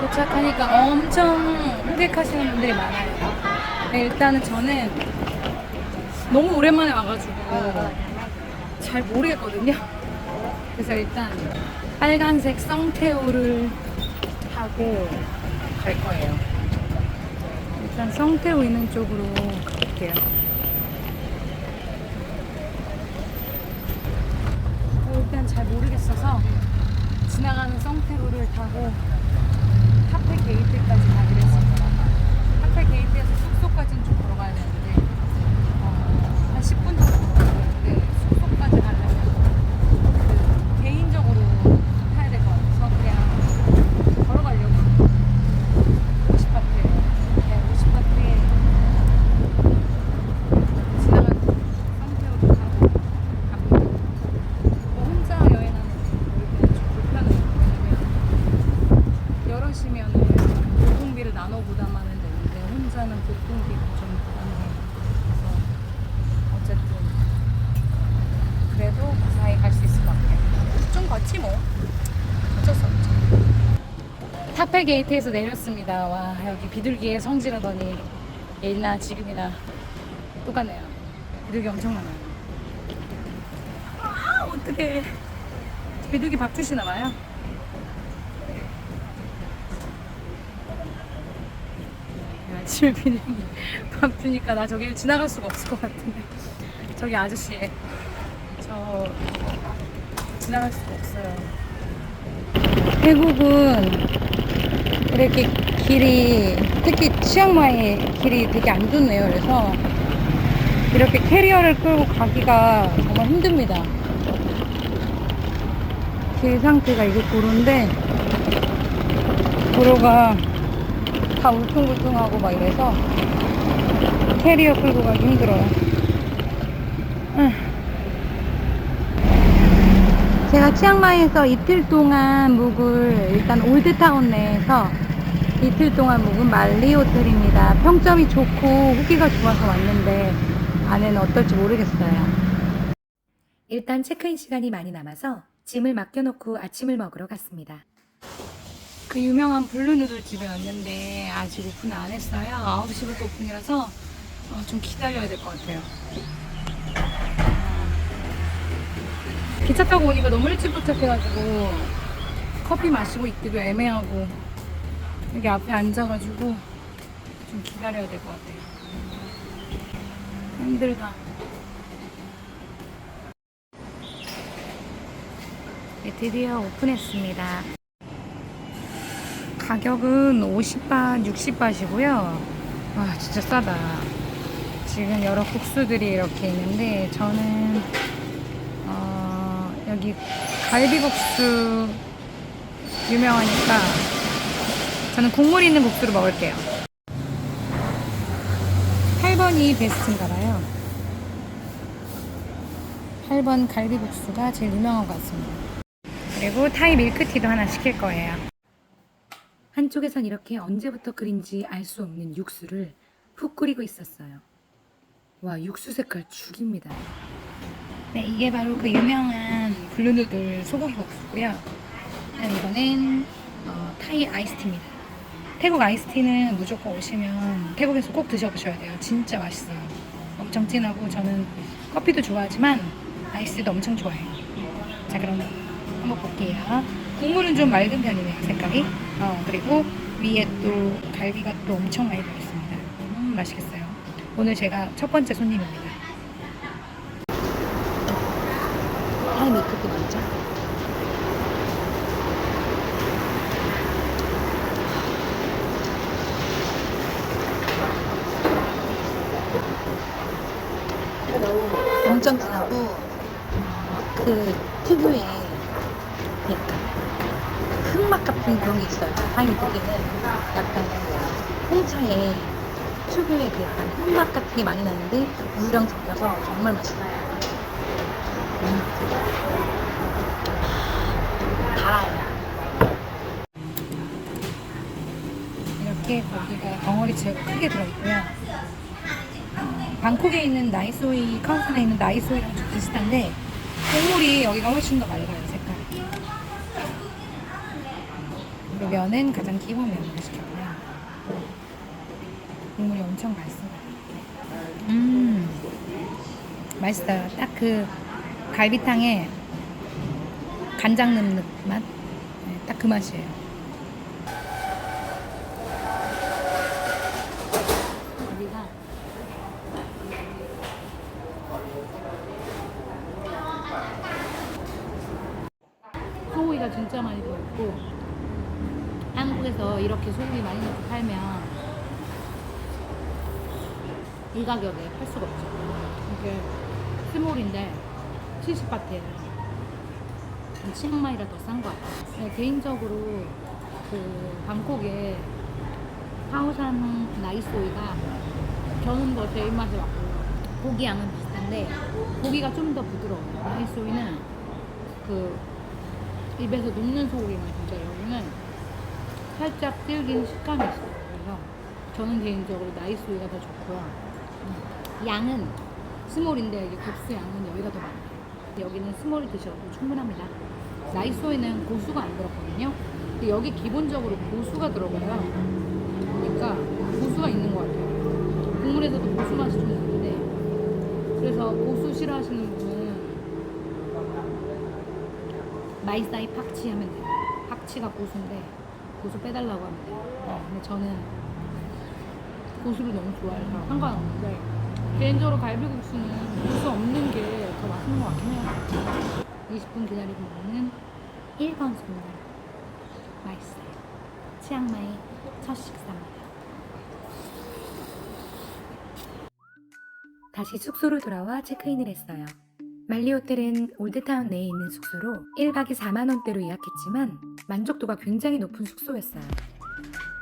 도착하니까 엄청 호객하시는 분들이 많아요. 네, 일단은 저는 너무 오랜만에 와가지고 잘 모르겠거든요. 그래서 일단 빨간색 성태우를 타고 갈 거예요. 일단 성태우 있는 쪽으로 가볼게요. 어, 일단 잘 모르겠어서 지나가는 성태우를 타고 카페 게이트까지 가기로 했습니다. 카페 게이트에서 숙소까지는 좀 걸어가야 되는데 어, 한 10분 정도 걸어가는데 숙소까지 가려면 그 개인적으로 타야 될 것 같아서 그냥 걸어가려고 50바트에 네, 50바트에 지나가는 성태우를 타고 갑니다. 뭐 혼자 여행하는 게 좀 불편해요. 왜냐면 여럿이면 교통비를 나눠 부담하면 되는데 혼자는 교통비가 좀 부담돼요. 그래서 어쨌든 그래도 무사히 갈 수 있을 것 같아요. 좀 걷지 뭐. 어쩔 수 없죠. 타페 게이트에서 내렸습니다. 와 여기 비둘기에 성지르더니 예나 지금이나 똑같네요. 비둘기 엄청 많아요. 아 어떡해. 비둘기 밥 주시나 봐요. 아침에 비둘기 밥 주니까 나 저기 지나갈 수가 없을 것 같은데 저기 아저씨 저 지나갈 수가 없어요 태국은 이렇게 길이 특히 치앙마이 길이 되게 안 좋네요 그래서 이렇게 캐리어를 끌고 가기가 정말 힘듭니다 길 상태가 이게 도로인데 도로가 다 울퉁불퉁하고 막 이래서 캐리어 끌고 가기 힘들어요. 제가 치앙마이에서 이틀 동안 묵을 일단 올드타운 내에서 이틀 동안 묵은 말리 호텔입니다. 평점이 좋고 후기가 좋아서 왔는데 안에는 어떨지 모르겠어요. 일단 체크인 시간이 많이 남아서 짐을 맡겨놓고 아침을 먹으러 갔습니다. 그 유명한 블루누들 집에 왔는데 아직 오픈 안 했어요. 9시부터 오픈이라서 어, 좀 기다려야 될 것 같아요. 기차 타고 오니까 너무 일찍 도착해가지고 커피 마시고 있기도 애매하고 여기 앞에 앉아가지고 좀 기다려야 될 것 같아요. 힘들다. 네, 드디어 오픈했습니다. 가격은 50바, 60바시고요. 와, 진짜 싸다. 지금 여러 국수들이 이렇게 있는데, 저는, 어, 여기 갈비국수 유명하니까, 저는 국물 있는 국수를 먹을게요. 8번이 베스트인가 봐요. 8번 갈비국수가 제일 유명한 것 같습니다. 그리고 타이 밀크티도 하나 시킬 거예요. 한쪽에선 이렇게 언제부터 끓인지 알 수 없는 육수를 푹 끓이고 있었어요. 와, 육수 색깔 죽입니다. 네, 이게 바로 그 유명한 블루누들 소고기 국수고요. 이거는 어, 타이 아이스티입니다. 태국 아이스티는 무조건 오시면 태국에서 꼭 드셔보셔야 돼요. 진짜 맛있어요. 엄청 진하고 저는 커피도 좋아하지만 아이스티도 엄청 좋아해요. 자, 그럼 한번 볼게요. 국물은 좀 맑은 편이네요, 색깔이. 어, 그리고 위에 또 갈비가 또 엄청 많이 들어있습니다. 음, 맛있겠어요. 오늘 제가 첫 번째 손님입니다. 타이 밀크티 먼저. 엄청 진하고 그 특유의 약간 흑맛 같은 그런 게 있어요. 타이미 고기는 약간 홍차에 특유의 그 약간 흑맛 같은 게 많이 나는데 우유랑 섞여서 정말 맛있어요. 음. 달아요. 이렇게 고기가 덩어리채가 크게 들어있고요. 어, 방콕에 있는 나이소이, 카운슨에 있는 나이소이랑 좀 비슷한데 국물이 여기가 훨씬 더 맑아요, 색깔이. 그리고 면은 가장 기본 면으로 시켰고요. 국물이 엄청 맛있어요. 음, 맛있어요. 딱 그 갈비탕에 간장 넣는 맛? 네, 딱그 맛이에요. 소고기가 진짜 많이 들어있고 한국에서 이렇게 소고기 많이 넣고 팔면 이 가격에 팔 수가 없죠. 이게 스몰인데 70바트예요. 치앙마이라 더싼 것 같아요. 네, 개인적으로 그 방콕의 하오산 나이소이가 저는 더 제 입맛에 맞고요. 고기 양은 비슷한데 고기가 좀 더 부드러워요. 나이소이는 그 입에서 녹는 소고기 맛인데 여기는 살짝 질긴 식감이 있어요. 그래서 저는 개인적으로 나이소이가 더 좋고요. 음, 양은 스몰인데 이게 국수 양은 여기가 더 많아요. 여기는 스몰 드셔도 충분합니다. 나이소에는 고수가 안 들었거든요. 근데 여기 기본적으로 고수가 들어가요. 그러니까 고수가 있는 것 같아요. 국물에서도 고수 맛이 좀 나는데 그래서 고수 싫어하시는 분은 마이사이 팍치 하면 돼요. 팍치가 고수인데 고수 빼달라고 하면 돼요. 어, 근데 저는 고수를 너무 좋아해서 상관없는데 개인적으로 갈비국수는 고수 없는 게 더 맛있는 것 같긴 해요. 20분 기다리고 먹는 1번 손님 맛있어요. 치앙마이 첫 식사입니다. 다시 숙소로 돌아와 체크인을 했어요. 말리 호텔은 올드타운 내에 있는 숙소로 1박에 4만원대로 예약했지만 만족도가 굉장히 높은 숙소였어요.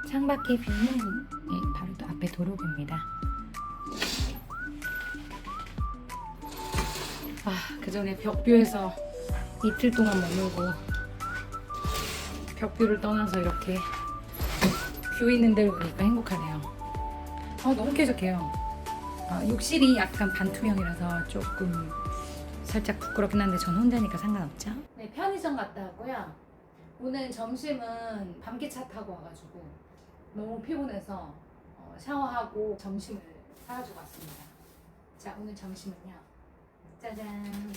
창밖의 뷰는 예, 바로 또 앞에 도로뷰입니다. 아, 그 전에 벽뷰에서 이틀 동안 머물고 벽뷰를 떠나서 이렇게 뷰 있는 데로 오니까 행복하네요. 어, 너무 쾌적해요. 어, 욕실이 약간 반투명이라서 조금 살짝 부끄럽긴 한데 전 혼자니까 상관없죠. 네, 편의점 갔다 왔고요. 오늘 점심은 밤기차 타고 와가지고 너무 피곤해서 어, 샤워하고 점심을 사가지고 왔습니다. 자, 오늘 점심은요. 짜잔.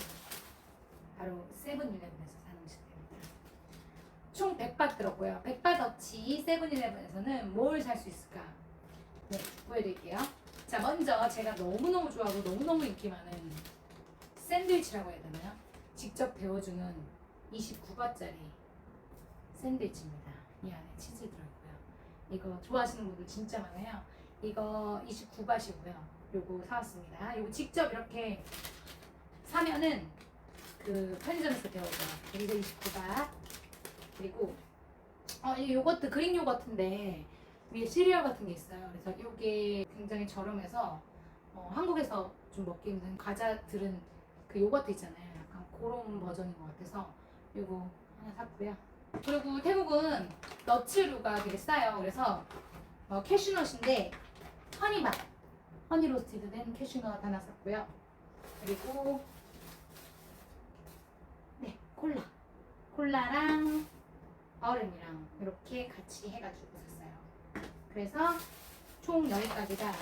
바로 세븐일레븐에서 사는 음식입니다. 총 100밭 들었고요. 100밭 어치 세븐일레븐에서는 뭘 살 수 있을까? 네, 보여드릴게요. 자, 먼저 제가 너무너무 좋아하고 너무너무 인기 많은 샌드위치라고 해야 되나요? 직접 데워주는 29바짜리 샌드위치입니다. 이 안에 치즈 들어있고요. 이거 좋아하시는 분들 진짜 많아요. 이거 29바시고요. 요거 사왔습니다. 요거 직접 이렇게 사면은 그 편의점에서. 이거 29바. 그리고 어, 이 요거트 그릭 요거트인데 위에 시리얼 같은 게 있어요. 그래서 이게 굉장히 저렴해서 어, 한국에서 좀 먹기 힘든 과자 들은 그 요거트 있잖아요. 약간 그런 버전인 것 같아서 요거 하나 샀고요. 그리고 태국은 너츠류가 되게 싸요. 그래서 어, 캐슈넛인데 허니맛, 허니 로스티드 된 캐슈넛 하나 샀고요. 그리고 네 콜라, 콜라랑 얼음이랑 이렇게 같이 해가지고 샀어요. 그래서 총 여기까지가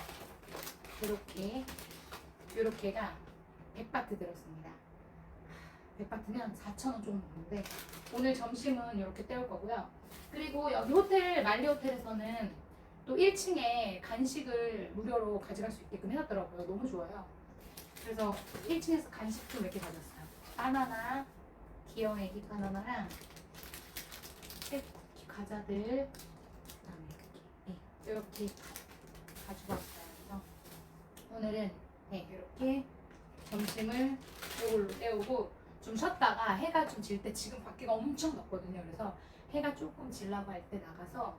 이렇게 이렇게가 100바트 들었습니다. 100바트면 4,000원 좀 넘는데 오늘 점심은 이렇게 때울 거고요. 그리고 여기 호텔 말리 호텔에서는 또 1층에 간식을 무료로 가져갈 수 있게끔 해놨더라고요. 너무 좋아요. 그래서 1층에서 간식 좀 이렇게 가졌어요. 바나나, 귀여운 애기 바나나랑 색 과자들 그다음에 이렇게 네, 이렇게 가지고 왔어요. 그래서 오늘은 네, 이렇게 점심을 이걸로 때우고 좀 쉬었다가 해가 좀 질 때 지금 밖에가 엄청 덥거든요. 그래서 해가 조금 질라고 할 때 나가서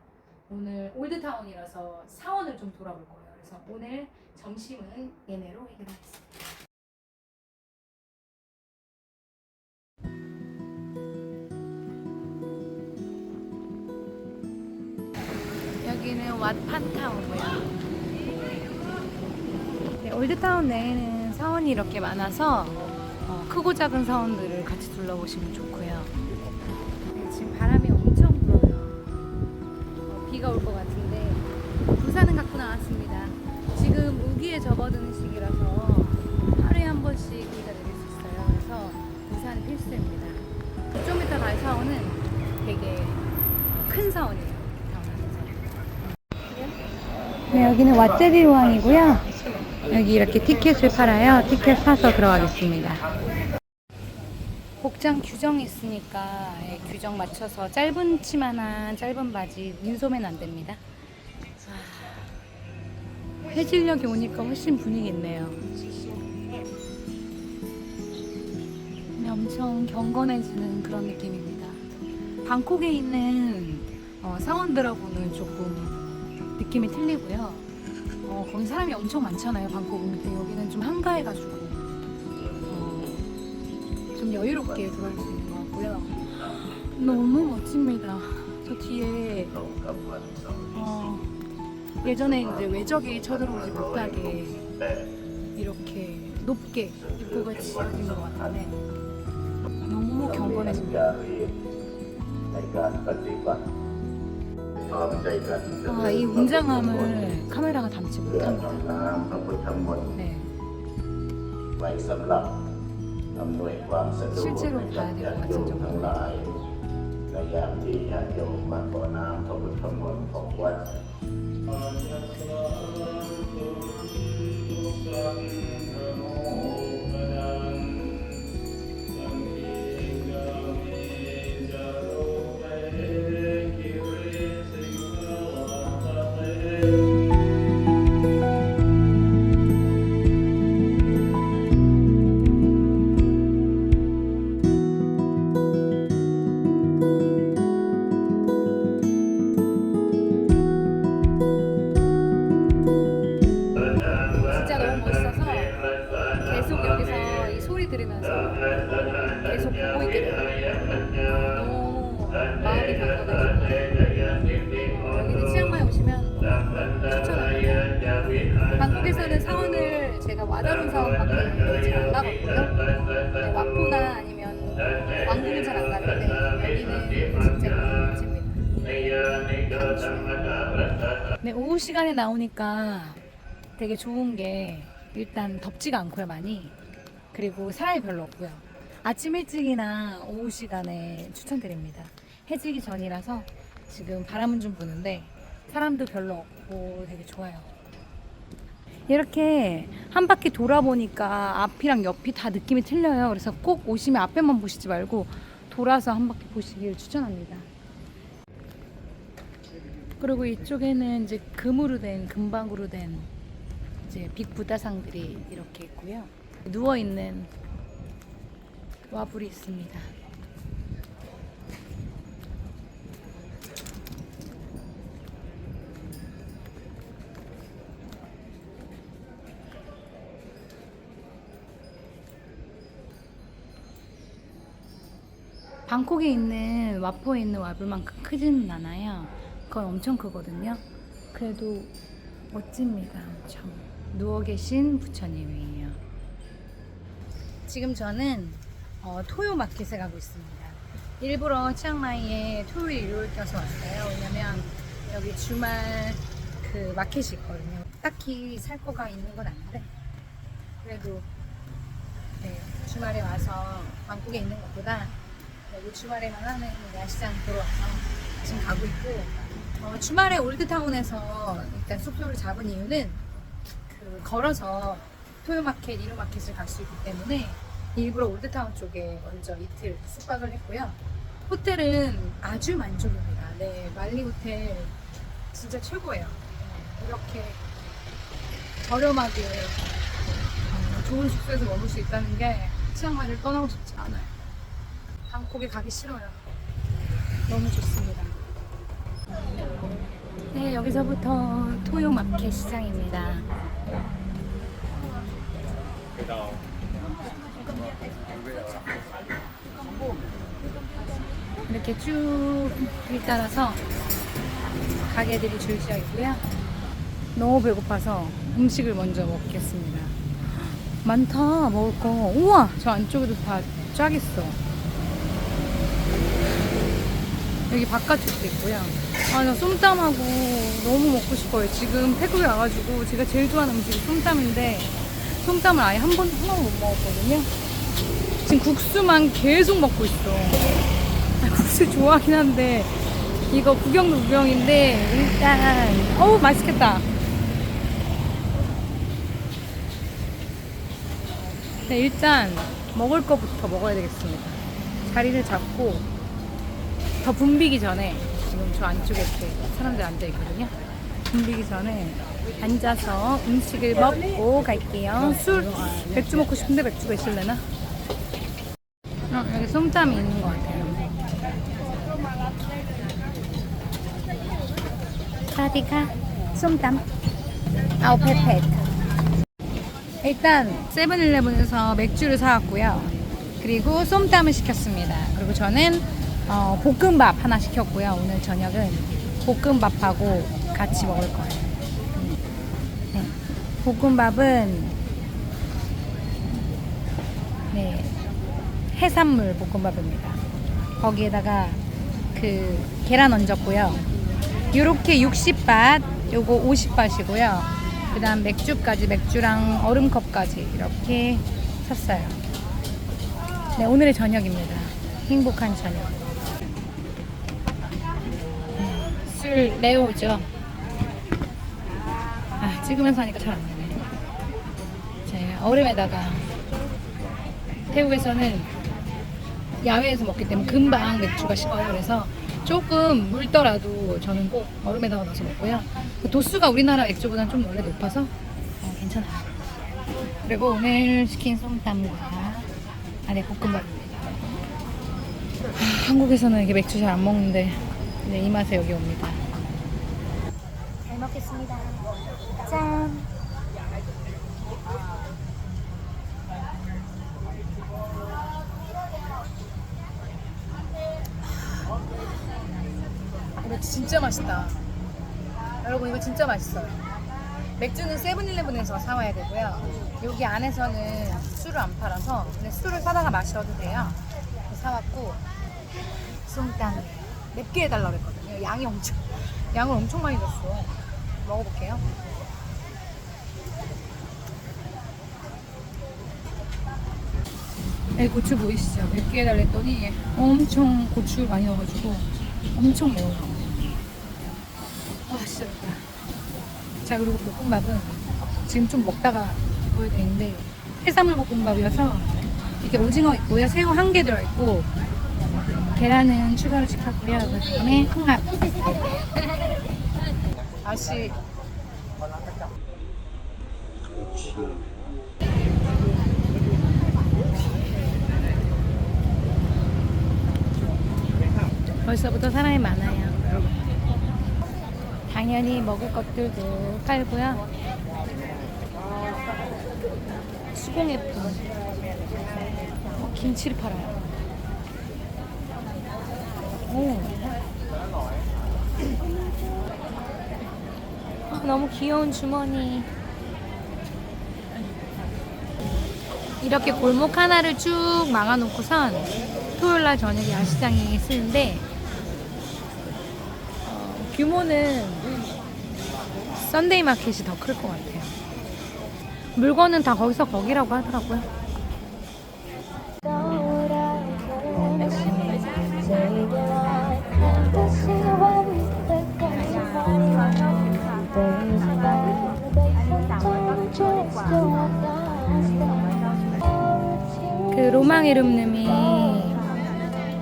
오늘 올드타운이라서 사원을 좀 돌아볼 거예요. 그래서 오늘 점심은 얘네로 해결하겠습니다. 여기는 왓판타운이고요. 네, 올드타운 내에는 사원이 이렇게 많아서 어, 크고 작은 사원들을 같이 둘러보시면 좋고요. 네, 지금 바람이 엄청 불어요. 비가 올 것 같은데 부산은 갖고 나왔습니다. 지금 우기에 접어드는 시기라서 하루에 한 번씩 비가 내릴 수 있어요. 그래서 우산이 필수입니다. 좀 이따 갈 사원은 되게 큰 사원이에요. 네, 여기는 왓제비로항이고요. 여기 이렇게 티켓을 팔아요. 티켓 사서 들어가겠습니다. 복장 규정이 있으니까 예, 규정 맞춰서 짧은 치마나 짧은 바지 민소매는 안 됩니다. 아, 해질녘이 오니까 훨씬 분위기 있네요. 네, 엄청 경건해지는 그런 느낌입니다. 방콕에 있는 어, 사원들하고는 조금 느낌이 틀리고요. 어, 거기 사람이 엄청 많잖아요, 방콕은. 근데 여기는 좀 한가해가지고. 어, 좀 여유롭게 들어올 수 있는 것 같고요. 너무 멋집니다. 저 뒤에 어, 예전에 이제 외적이 쳐들어오지 못하게 이렇게 높게 입구가 지어진 것 같은데 너무 경건해집니다. 아, 이 웅장함을 카메라가 담지 เพื่อ 못합니다. น้อมน้ำพระพุทธมนต์ 네. ไว้สำหรับอำนวยความสะดวก 실제로 ให้กับ 봐야 될 ญา 것 ติโย 같은 มทั้ง 정도로 หลายในยามที่ญาติโยมมาขอน้ำพระพุทธมนต์ของวัด 와다룬 사원밖에 잘 안 가거든요. 네, 와포나 아니면 왕궁은 잘 안 가는데 여기는 진짜 멋집니다. 네, 오후 시간에 나오니까 되게 좋은 게 일단 덥지가 않고요, 많이. 그리고 사람이 별로 없고요. 아침 일찍이나 오후 시간에 추천드립니다. 해지기 전이라서 지금 바람은 좀 부는데 사람도 별로 없고 되게 좋아요. 이렇게 한 바퀴 돌아보니까 앞이랑 옆이 다 느낌이 틀려요. 그래서 꼭 오시면 앞에만 보시지 말고 돌아서 한 바퀴 보시길 추천합니다. 그리고 이쪽에는 이제 금으로 된 금방으로 된 이제 빅 부다상들이 이렇게 있고요. 누워 있는 와불이 있습니다. 방콕에 있는 와포에 있는 와불만큼 크지는 않아요. 그건 엄청 크거든요. 그래도 멋집니다. 엄청. 누워 계신 부처님이에요. 지금 저는 어, 토요 마켓에 가고 있습니다. 일부러 치앙마이에 토요일 일요일 껴서 왔어요. 왜냐면 여기 주말 그 마켓이 있거든요. 딱히 살 거가 있는 건 아닌데 그래도 네, 주말에 와서 방콕에 있는 것보다 여기 주말에만 하는 야시장 보러 와서 지금 가고 있고 어, 주말에 올드타운에서 일단 숙소를 잡은 이유는 그 걸어서 토요마켓, 이루마켓을 갈 수 있기 때문에 일부러 올드타운 쪽에 먼저 이틀 숙박을 했고요. 호텔은 아주 만족입니다. 네, 말리 호텔 진짜 최고예요. 네, 이렇게 저렴하게 어, 좋은 숙소에서 머물 수 있다는 게 치앙마이를 떠나고 싶지 않아요. 방콕에 가기 싫어요. 너무 좋습니다. 네, 여기서부터 토요마켓 시장입니다. 이렇게 쭉길 따라서 가게들이 줄지어 있고요. 너무 배고파서 음식을 먼저 먹겠습니다. 많다, 먹을 거. 우와! 저 안쪽에도 다 쫙 있어. 여기 바깥쪽도 있고요. 아, 나 쏨땀하고 너무 먹고 싶어요. 지금 태국에 와가지고 제가 제일 좋아하는 음식이 쏨땀인데 쏨땀을 아예 한 번도 못 먹었거든요. 지금 국수만 계속 먹고 있어. 아, 국수 좋아하긴 한데 이거 구경도 구경인데 일단 어우 맛있겠다. 네, 일단 먹을 거부터 먹어야 되겠습니다. 자리를 잡고 더 붐비기 전에 지금 저 안쪽에 이렇게 사람들 앉아 있거든요. 붐비기 전에 앉아서 음식을 먹고 갈게요. 술 맥주 먹고 싶은데 맥주가 있을래나? 어, 여기 쏨땀이 있는 것 같아요. 사디카 쏨땀 아우 페페 일단 세븐일레븐에서 맥주를 사왔고요. 그리고 쏨땀을 시켰습니다. 그리고 저는 어, 볶음밥 하나 시켰고요. 오늘 저녁은 볶음밥하고 같이 먹을 거예요. 음. 네. 볶음밥은 네, 해산물 볶음밥입니다. 거기에다가 그 계란 얹었고요. 요렇게 60밭, 요거 50밭이고요. 그 다음 맥주까지, 맥주랑 얼음컵까지 이렇게 샀어요. 네, 오늘의 저녁입니다. 행복한 저녁. 네, 술 레오죠. 아, 찍으면서 하니까 잘안 되네. 제 얼음에다가 태국에서는 야외에서 먹기 때문에 금방 맥주가 식어요. 그래서 조금 물더라도 저는 꼭 얼음에다가 넣어서 먹고요. 그 도수가 우리나라 맥주보다는 좀 원래 높아서 어, 괜찮아요. 그리고 오늘 시킨 솜땀과 안에 볶음밥입니다. 아, 한국에서는 이렇게 맥주 잘 안 먹는데 이 맛에 여기 옵니다. 잘 먹겠습니다. 짠. 이거 진짜 맛있다. 여러분 이거 진짜 맛있어요. 맥주는 세븐일레븐에서 사와야 되고요. 여기 안에서는 술을 안 팔아서 근데 술을 사다가 마셔도 돼요. 사왔고 쏨땀 맵게 해달라고 그랬거든요. 양이 엄청 양을 엄청 많이 줬어. 먹어볼게요. 네, 고추 보이시죠? 해달라 했더니 엄청 고추 많이 넣어가지고 엄청 매워요. 와, 진짜 맵다. 자, 그리고 볶음밥은 지금 좀 먹다가 보여야 되는데 해산물 볶음밥이어서 이렇게 오징어 있고요. 새우 한 개 들어있고 계란은 추가로 시켰고요. 그 다음에 홍합. 다시 벌써부터 사람이 많아요. 당연히 먹을 것들도 팔고요. 수공예품 어, 김치를 팔아요. 오. 아, 너무 귀여운 주머니. 이렇게 골목 하나를 쭉 막아놓고선 토요일 날 저녁에 야시장이 쓰는데 어, 규모는 썬데이 마켓이 더 클 것 같아요. 물건은 다 거기서 거기라고 하더라고요. 그 로망 이름님이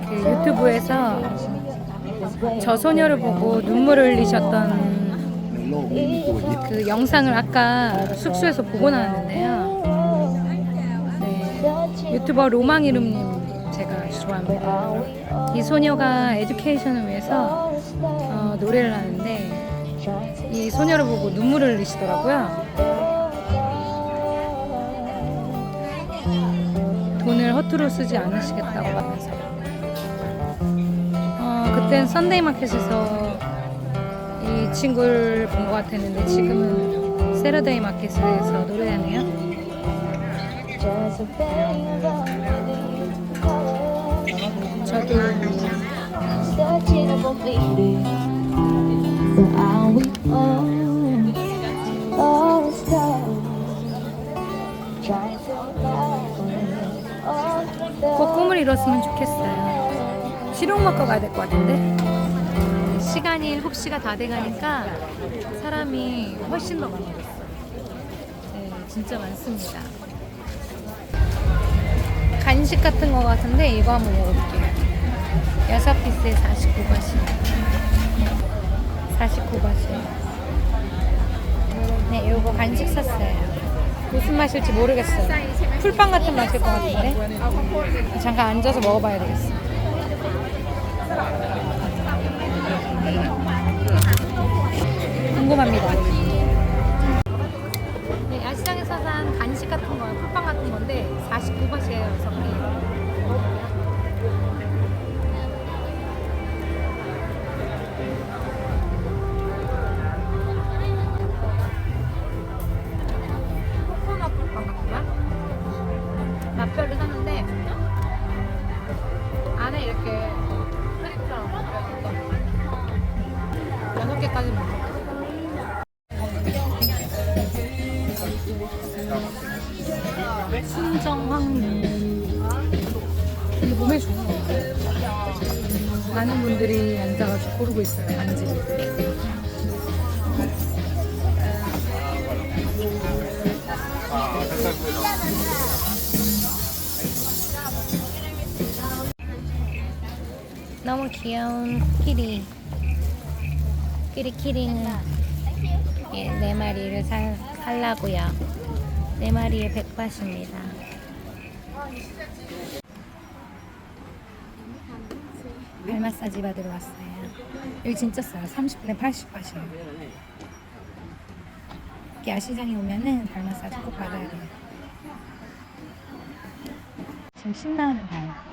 그 유튜브에서 저 소녀를 보고 눈물을 흘리셨던 그 영상을 아까 숙소에서 보고 나왔는데요. 네, 유튜버 로망 이름님 제가 좋아합니다. 이 소녀가 에듀케이션을 위해서 어, 노래를 하는데 이 소녀를 보고 눈물을 흘리시더라고요. 허투루 쓰지 않으시겠다고 하면서 어, 그땐 썬데이 마켓에서 이 친구를 본 것 같았는데 지금은 세러데이 마켓에서 노래하네요. 저도 searching 꼭 꿈을 이뤘으면 좋겠어요. 실용 먹고 가야 될 것 같은데. 시간이 7시가 다 돼가니까 사람이 훨씬 더 많아졌어요. 네, 진짜 많습니다. 간식 같은 거 같은데 이거 한번 먹어볼게요. 여섯 피스에 49바시. 49바시. 네, 요거 간식 샀어요. 무슨 맛일지 모르겠어요. 풀빵 같은 맛일 것 같은데. 잠깐 앉아서 먹어봐야 되겠어. 궁금합니다. 네, 야시장에서 산 간식 같은 거, 풀빵 같은 건데 49바시예요, 여섯 개. 개까지 먹어. 순정황 이게 몸에 좋은 거 같아요. 많은 분들이 앉아가지고 고르고 있어요. 간지를. 너무 귀여운 키리. 키리키리는 예, 네 마리를 살, 살라고요. 네 마리에 100바트입니다. 발 마사지 받으러 왔어요. 여기 진짜 싸요. 30분에 80바트예요. 이렇게 야시장에 오면은 발 마사지 꼭 받아야 돼요. 지금 신나는 발.